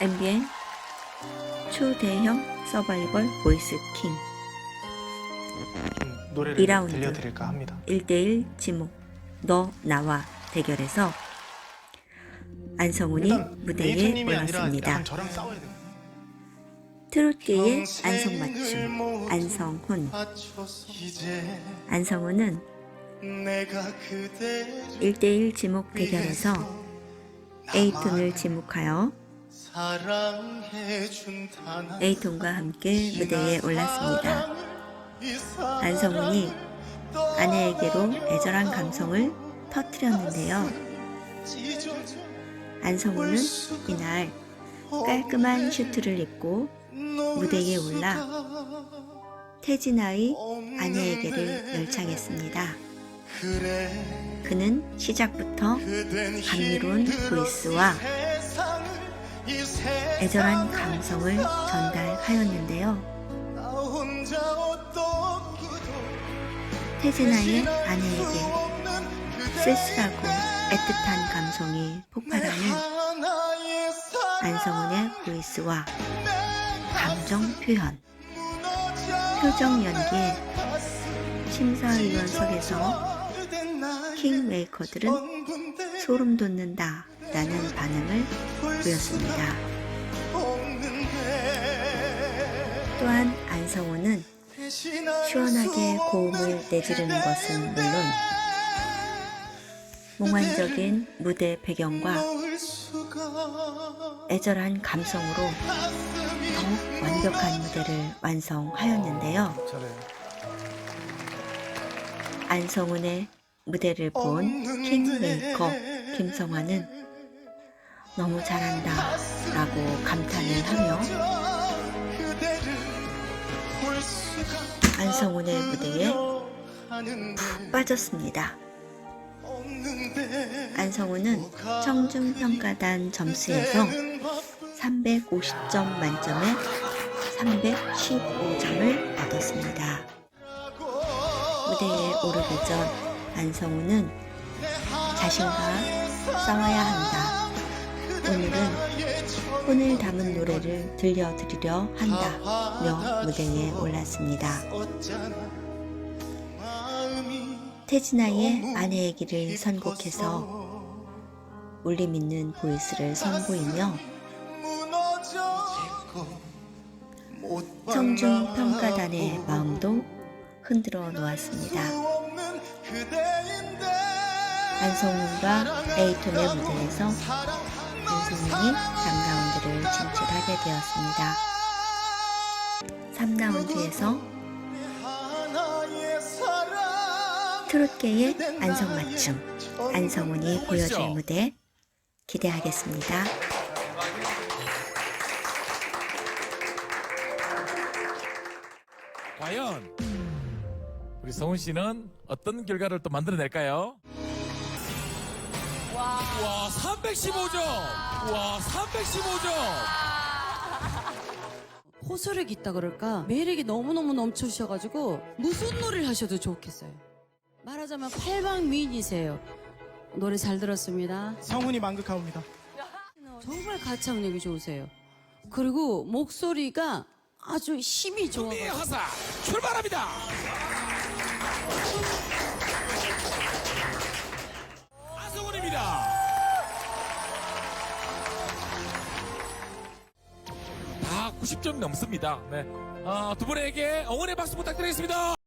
MBN 초대형 서바이벌 보이스 킹좀 노래를 2라운드. 들려드릴까 합니다. 1대1 지목 너 나와 대결에서 안성훈이 무대에 올랐습니다. 돼요. 트롯계의 안성 맞춤 안성훈 안성훈은 내가 그대를 1대1 지목 대결에서 에이톤을 지목하여 에이톤과 함께 무대에 올랐습니다. 안성훈이 아내에게로 애절한 감성을 터뜨렸는데요. 안성훈은 이날 깔끔한 슈트를 입고 무대에 올라 태진아의 아내에게를 열창했습니다. 그는 시작부터 감미로운 보이스와 애절한 감성을 전달하였는데요. 태진아의 아내에게 쓸쓸하고 애틋한 감성이 폭발하는 안성훈의 보이스와 감정 표현, 표정 연기에 심사위원석에서 킹메이커들은 소름 돋는다 라는 반응을 보였습니다. 또한 안성훈은 시원하게 고음을 내지르는 것은 물론 몽환적인 무대 배경과 애절한 감성으로 더욱 완벽한 무대를 완성하였는데요. 안성훈의 무대를 본 킹메이커 김성환은 너무 잘한다 라고 감탄을 하며 안성훈의 무대에 푹 빠졌습니다. 안성훈은 청중평가단 점수에서 350점 만점에 315점을 얻었습니다. 무대에 오르기 전 안성우는 자신과 싸워야 한다. 오늘은 혼을 담은 노래를 들려드리려 한다며 무대에 올랐습니다. 태진아의 아내의 길을 선곡해서 울림 있는 보이스를 선보이며 청중 평가단의 마음도 흔들어 놓았습니다. 안성훈과 에이톤의 무대에서 안성훈이 3라운드를 진출하게 되었습니다. 3라운드에서 트롯계의 안성맞춤 안성훈이 보여줄 무대 기대하겠습니다. 과연 우리 성훈 씨는 어떤 결과를 또 만들어낼까요? 와, 315점! 와, 315점! 호소력 있다 그럴까 매력이 너무너무 넘쳐주셔가지고 무슨 노래를 하셔도 좋겠어요 말하자면 팔방 미인이세요 노래 잘 들었습니다 성훈이 만극하옵니다. 정말 가창력이 좋으세요 그리고 목소리가 아주 힘이 좋아 준비 하사 출발합니다! 안성훈입니다! 다 90점 넘습니다. 네. 아, 두 분에게 응원의 박수 부탁드리겠습니다.